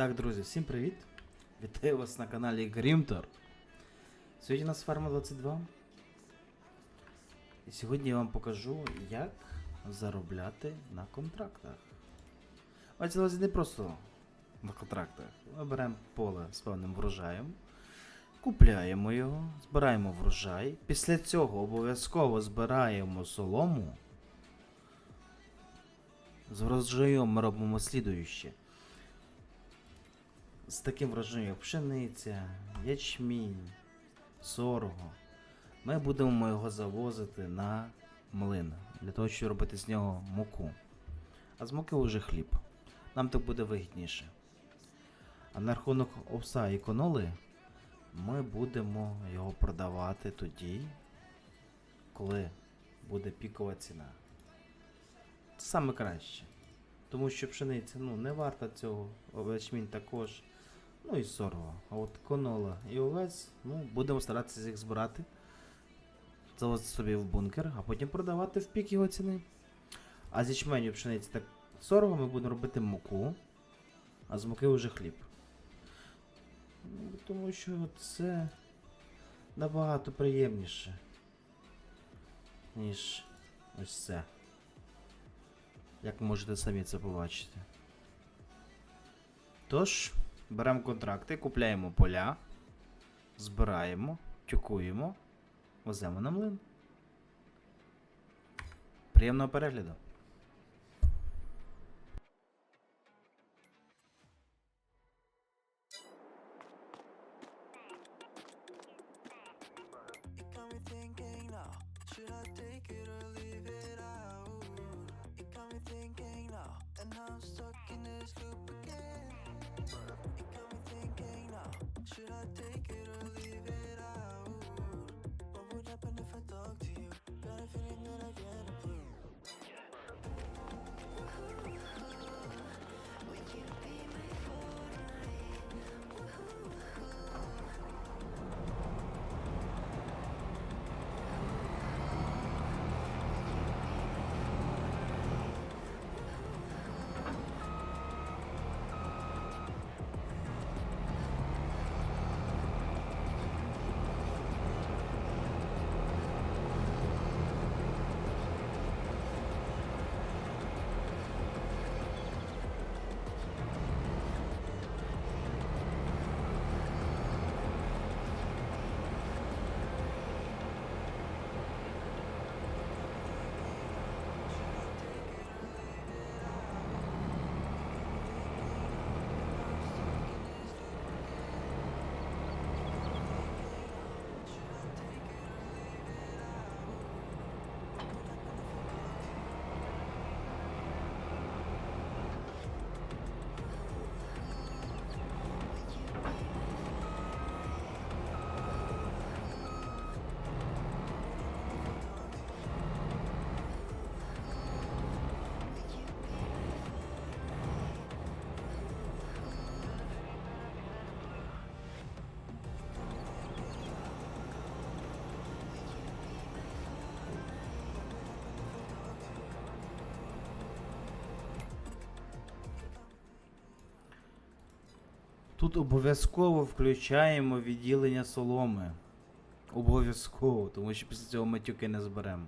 Так, друзі, всім привіт! Вітаю вас на каналі Грімтор. Сьогодні у нас фарма 22. І сьогодні я вам покажу, як заробляти на контрактах. Мається на не просто на контрактах. Ми беремо поле з певним врожаєм, купляємо його, збираємо врожай. Після цього обов'язково збираємо солому. З врожаєм ми робимо слідуюче. З таким врожаєм, як пшениця, ячмінь, сорго. Ми будемо його завозити на млин для того, щоб робити з нього муку. А з муки вже хліб. Нам так буде вигідніше. А на рахунок овса і коноли ми будемо його продавати тоді, коли буде пікова ціна. Це саме краще. Тому що пшениця ну, не варта цього, ячмінь також. Ну і сорго. А от конола і овець, ну, будемо старатися їх збирати. Завозити собі в бункер, а потім продавати в пік його ціни. А з ячменю пшениці так сорго ми будемо робити муку, а з муки вже хліб. Тому що це набагато приємніше, ніж ось це. Як можете самі це побачити. Тож, беремо контракти, купляємо поля, збираємо, тюкуємо, веземо на млин. Приємного перегляду. And I'm stuck in this loop should I take it or leave it out? What would happen if I talk to you? Got a feeling Тут обов'язково включаємо відділення соломи. Обов'язково, тому що після цього ми тюки не зберемо.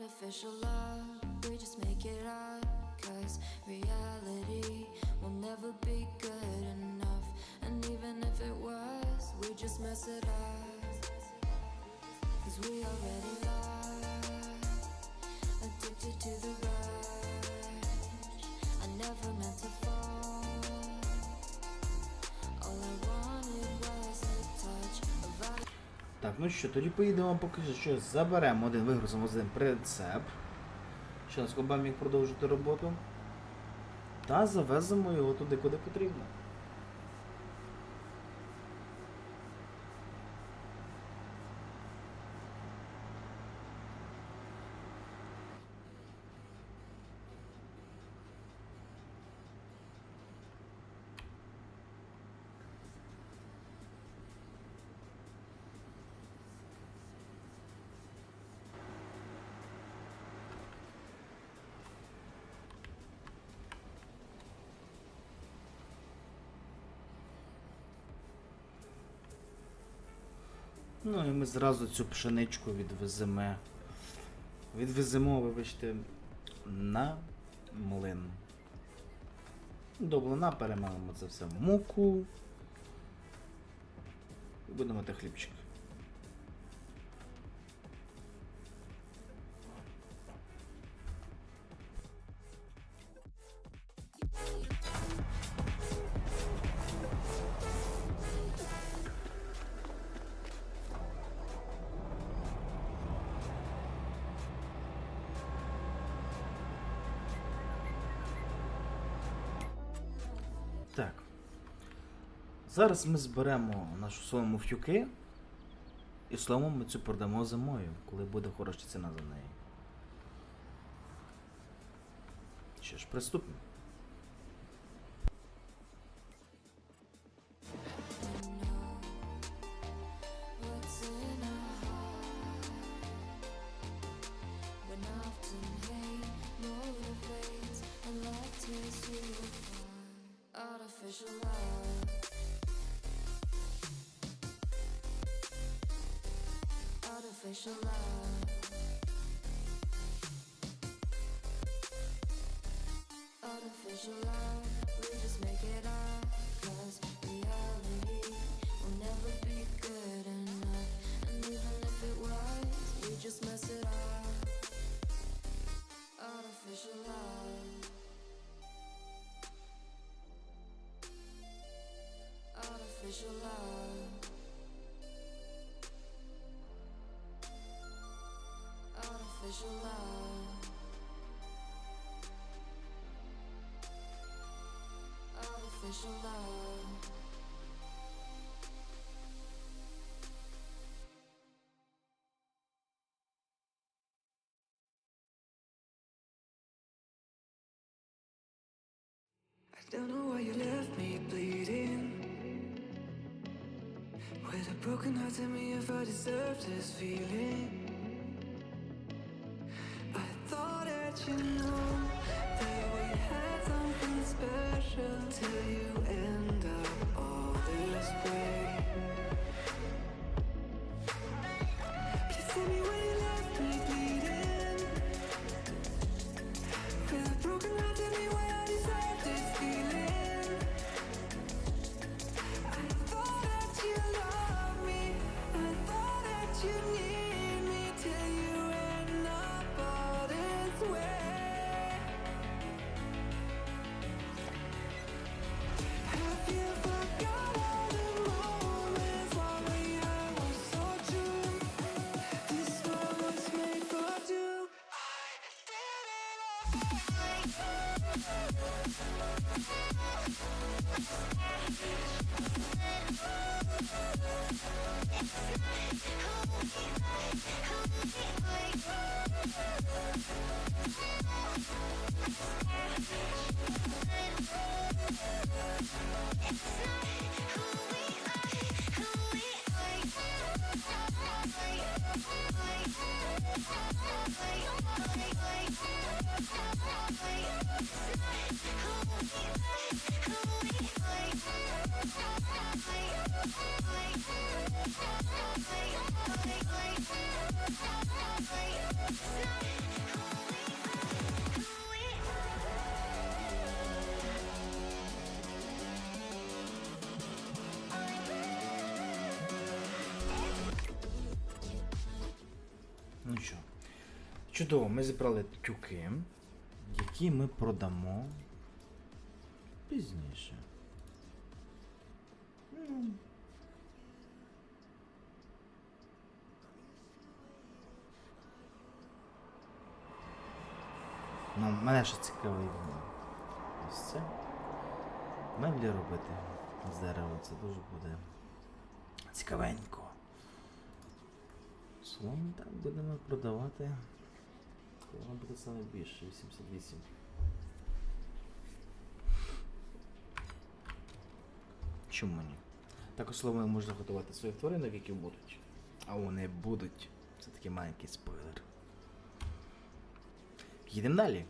Artificial love, we just make it up. Cause reality will never be good enough. And even if it was, we just mess it up. Cause we already lost, addicted to the rush. I never meant to fall. Так, ну що, тоді поїдемо поки що заберемо один, вигрузимо один прицеп. Ще раз Коба продовжити роботу. Та завеземо його туди, куди потрібно. Ну і ми зразу цю пшеничку відвеземо. Відвеземо, вибачте, на млин. До блина перемалимо це все в муку. І будемо мати хлібчик. Зараз ми зберемо нашу солому фюки. І солому ми цю продамо зимою, коли буде хороша ціна за неї. Що ж, приступимо. 分手了。Love. I don't know why you left me bleeding. With a broken heart, tell me if I deserve this feeling. I thought that you know something special till you end up all this way. Чудово, ми зібрали тюки, які ми продамо пізніше. Ну. Ну, мене ще цікавить ось це. Меблі робити з дерева, це дуже буде цікавенько. Словом, так будемо продавати. Воно буде саме більше, 88. Чому ні? Також словом можна готувати своїх тваринок, які будуть. А вони будуть. Це такий маленький спойлер. Їдемо далі.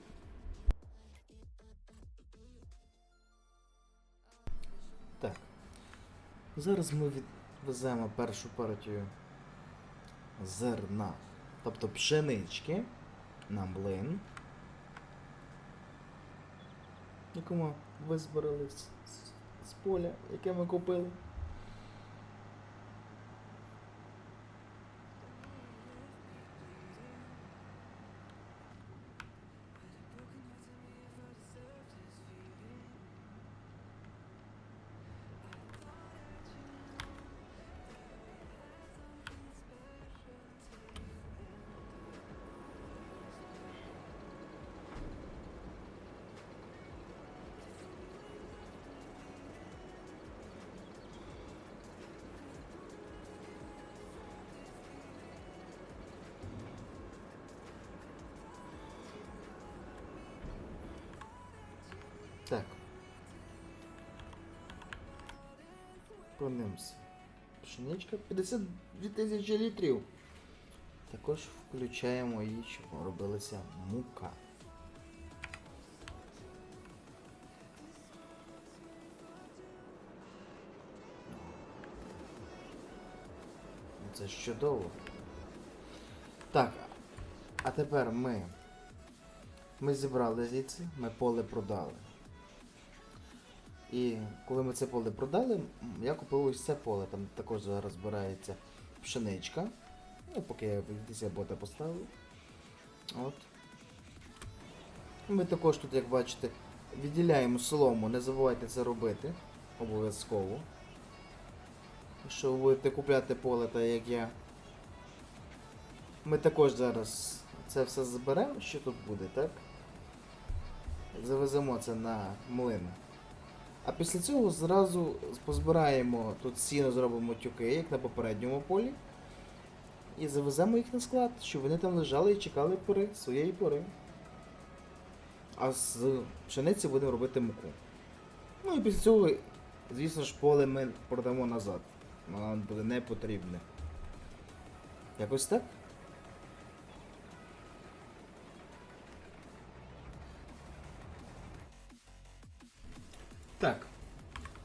Так. Зараз ми відвеземо першу партію зерна, тобто пшенички на млин, якому визбирали з поля, яке ми купили. Так. Повернемося. Пшеничка 52 тисячі літрів. Також включаємо її, щоб робилася мука. Це ж чудово. Так, а тепер ми. Ми зібрали звідси, ми поле продали. І коли ми це поле продали, я купив ось це поле. Там також зараз збирається пшеничка. Ну, поки я десь бота поставив. От. Ми також тут, як бачите, відділяємо солому, не забувайте це робити. Обов'язково. Якщо ви будете купляти поле, так як я. Ми також зараз це все заберемо, що тут буде, так? Завеземо це на млин. А після цього зразу позбираємо тут сіно, зробимо тюки, як на попередньому полі. І завеземо їх на склад, щоб вони там лежали і чекали пори, своєї пори. А з пшениці будемо робити муку. Ну і після цього, звісно ж, поле ми продамо назад. Воно нам буде не потрібне. Якось так?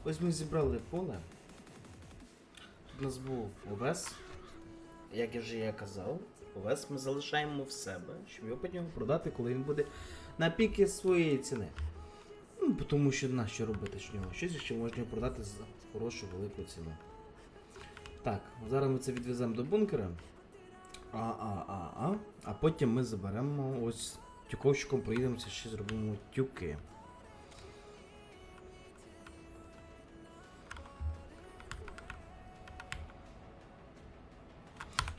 Ось ми зібрали поле. Тут у нас був овес. Як я вже я казав, овес ми залишаємо в себе, щоб його потім продати, коли він буде на піки своєї ціни. Ну, тому що на що робити з нього? Щось ще можна його продати за хорошу велику ціну. Так, зараз ми це відвеземо до бункера. А, а, а, а. А потім ми заберемо ось тюковщиком проїдемося, ще зробимо тюки.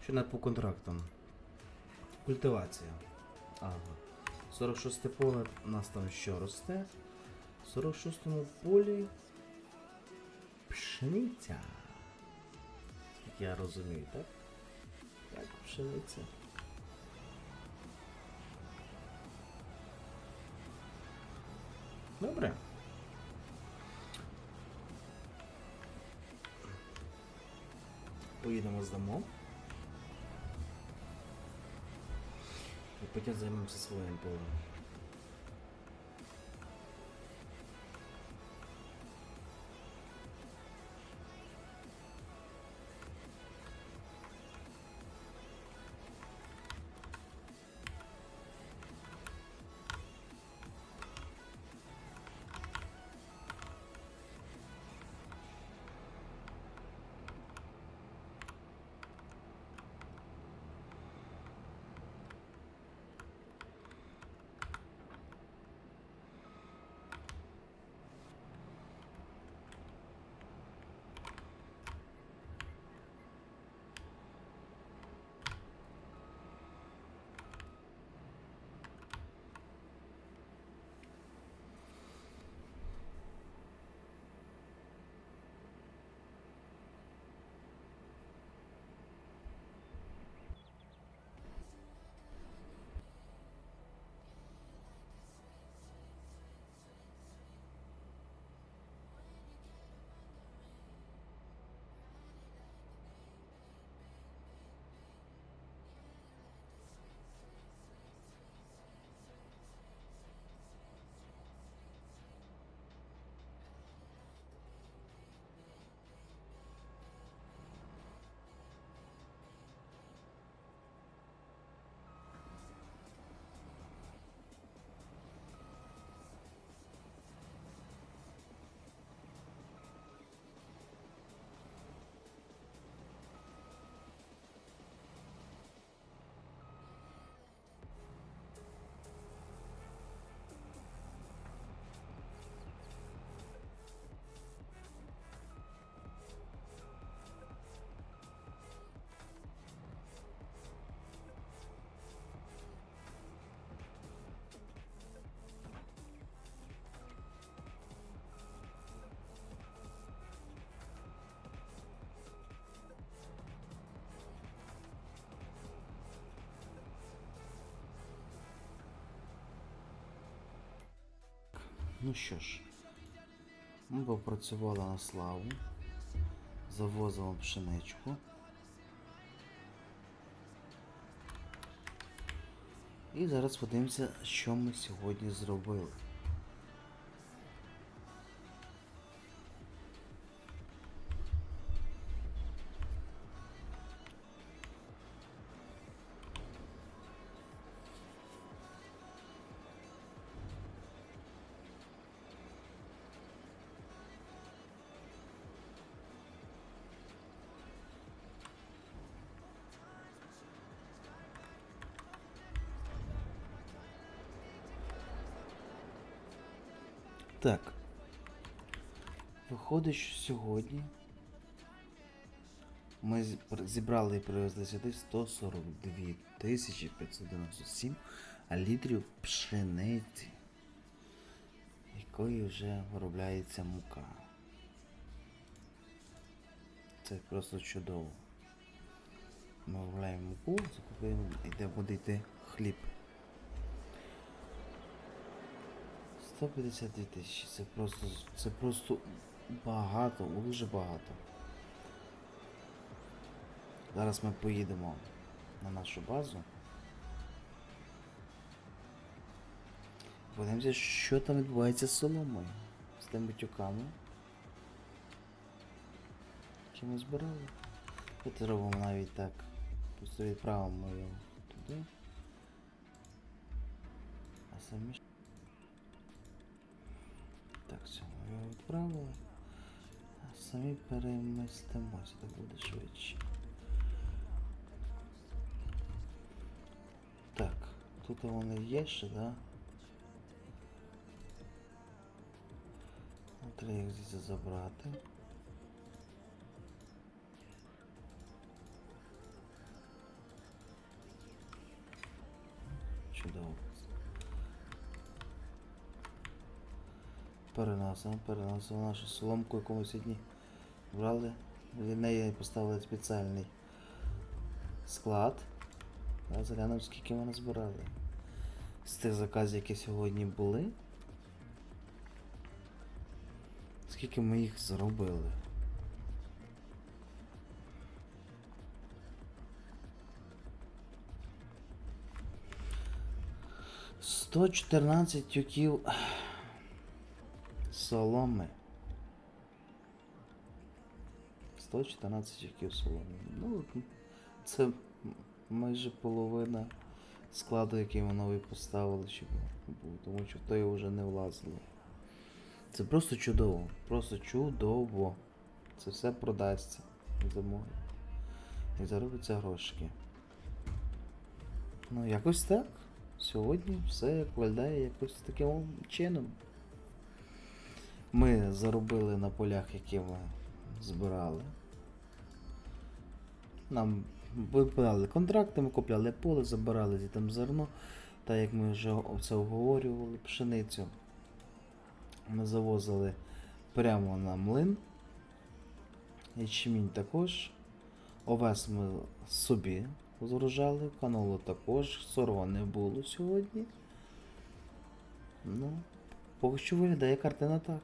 Що не по контрактам? Культивація. Ага. 46 поле у нас там що росте? В 46-му полі пшениця. Як я розумію, так? Так, пшениця. Добре. Поїдемо здамо. І потім займемося своїм Ну що ж, ми попрацювали на славу, завозимо пшеничку. І зараз подивимося, що ми сьогодні зробили. Так. Виходить, що сьогодні ми зібрали і привезли сюди 142 597 літрів пшениці, якої вже виробляється мука. Це просто чудово. Ми виробляємо муку, закупуємо, і де буде йти хліб. 152 тисячі. Це просто. Це просто багато, дуже багато. Зараз ми поїдемо на нашу базу. Подивимося, що там відбувається з соломою. З тими тюками. Які ми збирали. От робимо навіть так. Просто відправимо його туди. А самі все, ми його відправили. Самі перемістимося, так буде швидше. Так, тут вони є ще, да? Треба їх звідси забрати. Чудово. Переносимо, переносимо нашу соломку, яку ми сьогодні брали. Для неї поставили спеціальний склад. А заглянемо, скільки ми назбирали. З тих заказів, які сьогодні були. Скільки ми їх зробили. Сто чотирнадцять тюків соломи. 114 тюків соломи. Ну, це майже половина складу, який ми новий поставили, щоб був, тому що в той вже не влазило. Це просто чудово. Просто чудово. Це все продасться зимою. І заробиться грошики. Ну, якось так. Сьогодні все виглядає якось таким чином. Ми заробили на полях, які ми збирали. Нам випадали контракти, ми купляли поле, забирали там зерно. Та як ми вже це обговорювали, пшеницю. Ми завозили прямо на млин. Ячмінь також. Овес ми собі згружали, канолу також. Сорва не було сьогодні. Ну, поки що виглядає картина так.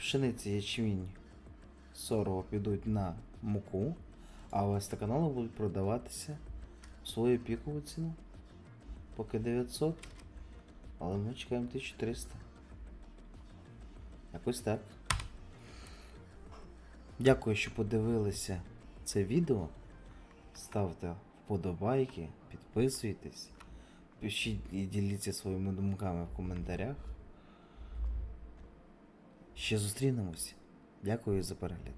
Пшениці ячмінь сорго підуть на муку, а овес та канолу будуть продаватися в свою пікову ціну. Поки 900, але ми чекаємо 1300. Якось так. Дякую, що подивилися це відео. Ставте вподобайки, підписуйтесь, пишіть і діліться своїми думками в коментарях. Ще зустрінемось. Дякую за перегляд.